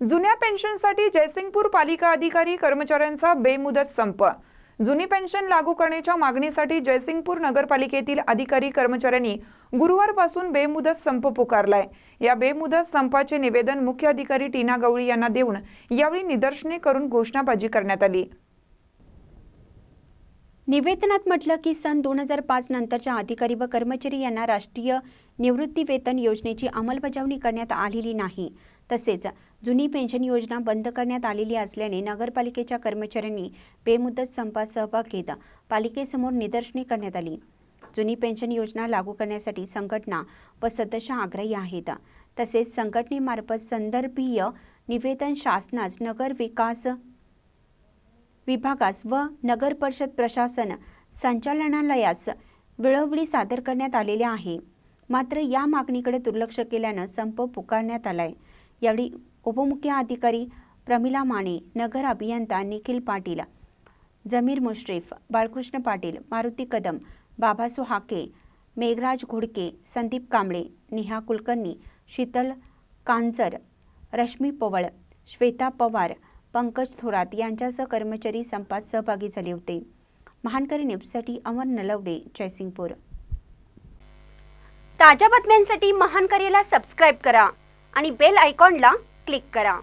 जुन्या पेन्शनसाठी जयसिंगपूर पालिका अधिकारी कर्मचाऱ्यांचा बेमुदत संप. जुनी पेन्शन लागू करण्याच्या मागणीसाठी जयसिंगपूर नगरपालिकेतील अधिकारी कर्मचाऱ्यांनी गुरुवारपासून बेमुदत संप पुकारलाय. या बेमुदत संपाचे निवेदन मुख्य अधिकारी टीना गवळी यांना देऊन यावेळी निदर्शने करून घोषणाबाजी करण्यात आली. निवेदनात म्हटलं की सन दोन हजार पाच नंतरच्या अधिकारी व कर्मचारी यांना राष्ट्रीय निवृत्ती वेतन योजनेची अंमलबजावणी करण्यात आलेली नाही. तसेच जुनी पेन्शन योजना बंद करण्यात आलेली असल्याने नगरपालिकेच्या कर्मचाऱ्यांनी बेमुदत संपात सहभाग घेत पालिकेसमोर निदर्शने करण्यात आली. जुनी पेन्शन योजना लागू करण्यासाठी संघटना व सदस्य आग्रही आहेत. तसेच संघटनेमार्फत संदर्भीय निवेदन शासनास नगर विकास विभागास व नगर परिषद प्रशासन संचालनालयास वेळोवेळी सादर करण्यात आलेले आहे. मात्र या मागणीकडे दुर्लक्ष केल्यानं संप पुकारण्यात आलाय. यावेळी उपमुख्य अधिकारी प्रमिला माने नगर अभियंता निखिल पाटील जमीर मुश्रीफ बाळकृष्ण पाटील मारुती कदम बाबासो हाके मेघराज घोडके संदीप कांबळे नेहा कुलकर्णी शीतल कांजर रश्मी पवळ श्वेता पवार पंकज थोरात यांच्यासह कर्मचारी संपात सहभागी झाले होते. महानकरी न्यूजसाठी अमर नलवडे जयसिंगपूर. ताज्या बातम्यांसाठी महानकरीला सबस्क्राईब करा आणि बेल आयकॉनला क्लिक करा.